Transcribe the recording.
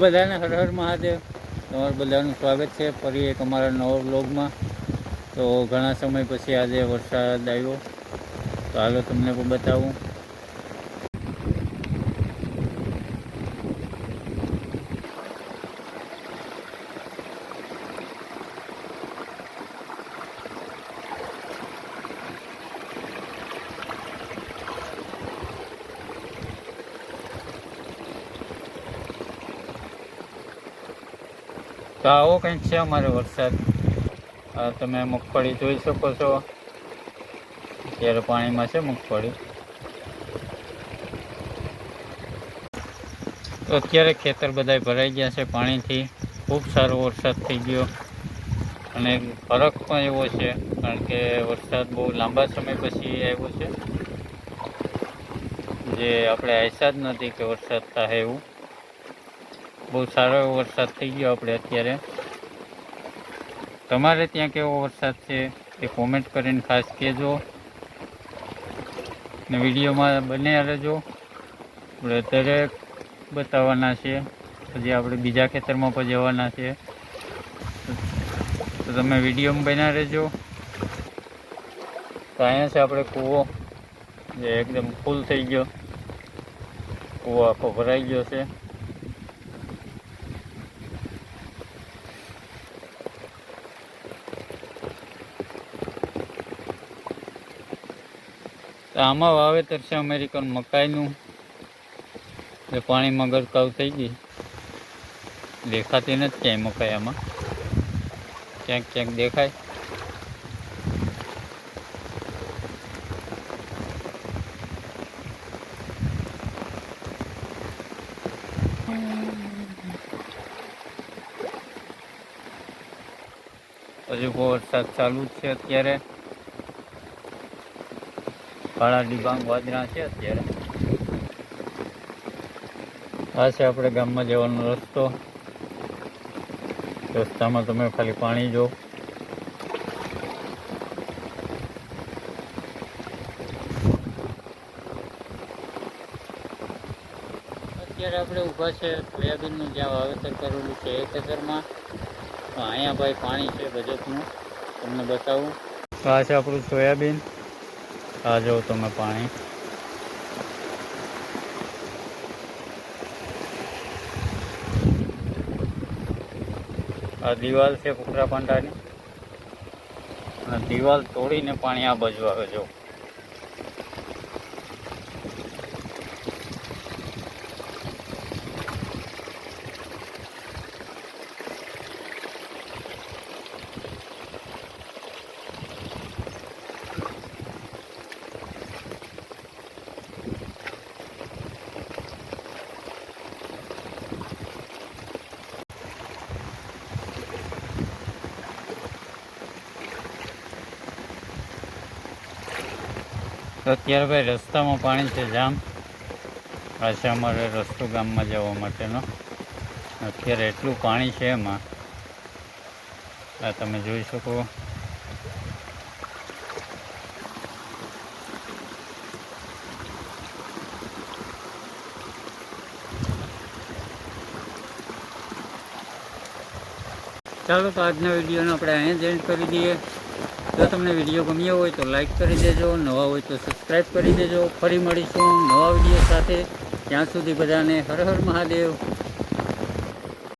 બધાને હર હર મહાદેવ. તમારું બધાનું સ્વાગત છે. ફરી એક અમારા નવા બ્લોગમાં તો ઘણા સમય પછી આજે વરસાદ આવ્યો. તો હાલો તમને પણ બતાવું. તો આવો કંઈક છે અમારે વરસાદ. તમે મગફળી જોઈ શકો છો. અત્યારે પાણીમાં છે મગફળી. તો અત્યારે ખેતર બધાય ભરાઈ ગયા છે પાણીથી. ખૂબ સારો વરસાદ થઈ ગયો. અને ફરક પણ એવો છે, કારણ કે વરસાદ બહુ લાંબા સમય પછી આવ્યો છે. જે આપણે આશા જ નથી કે વરસાદ થાય એવું. બહુ સારો એવો વરસાદ થઈ ગયો આપણે અત્યારે. તમારે ત્યાં કેવો વરસાદ છે એ કોમેન્ટ કરીને ખાસ કહેજો. ને વિડીયોમાં બન્યા રહેજો. આપણે અત્યારે બતાવવાના છે. પછી આપણે બીજા ખેતરમાં પણ જવાના છે. તો તમે વિડીયોમાં બન્યા રહેજો. તો અહીંયા છે આપણે કૂવો. જે એકદમ ફૂલ થઈ ગયો. કૂવો આખો ભરાઈ ગયો છે. તો આમાં વાવેતર છે અમેરિકન મકાઈનું. જે પાણીમાં ગરકાવ થઈ ગઈ. દેખાતી નથી ક્યાંય મકાઈ આમાં. ક્યાંક ક્યાંક દેખાય. હજુ બહુ વરસાદ ચાલુ જ છે અત્યારે. કાળા ડિબાંગ વાદળા છે અત્યારે. આ છે આપણે ગામમાં જવાનો રસ્તો. રસ્તામાં તમે ખાલી પાણી જો. અત્યારે આપણે ઊભા છે સોયાબીનનું જ્યાં વાવેતર કરેલું છે એ ખેતરમાં તો અહીંયા ભાઈ પાણી છે બજેટનું. તમને બતાવું. આ છે આપણું સોયાબીન. આ જો તમે પાણી આ દિવાલ છે કુકરા પાંડાની અને દિવાલ તોડીને પાણી આ બાજુ આવે જો અત્યારે ભાઈ રસ્તામાં પાણી છે જામ. આ અમારે રસ્તો ગામમાં જવા માટેનો. અત્યારે એટલું પાણી છે એમાં. આ તમે જોઈ શકો. ચાલો તો આજના વિડીયોને આપણે અહીંયા જ એન્ડ કરી દઈએ. જો તમને વીડિયો ગમ્યો હોય તો લાઈક કરી દેજો, નવા હોય તો સબસ્ક્રાઈબ કરી દેજો. ફરી મળીશું નવા વીડિયો સાથે. ત્યાં સુધી બધાને હર હર મહાદેવ.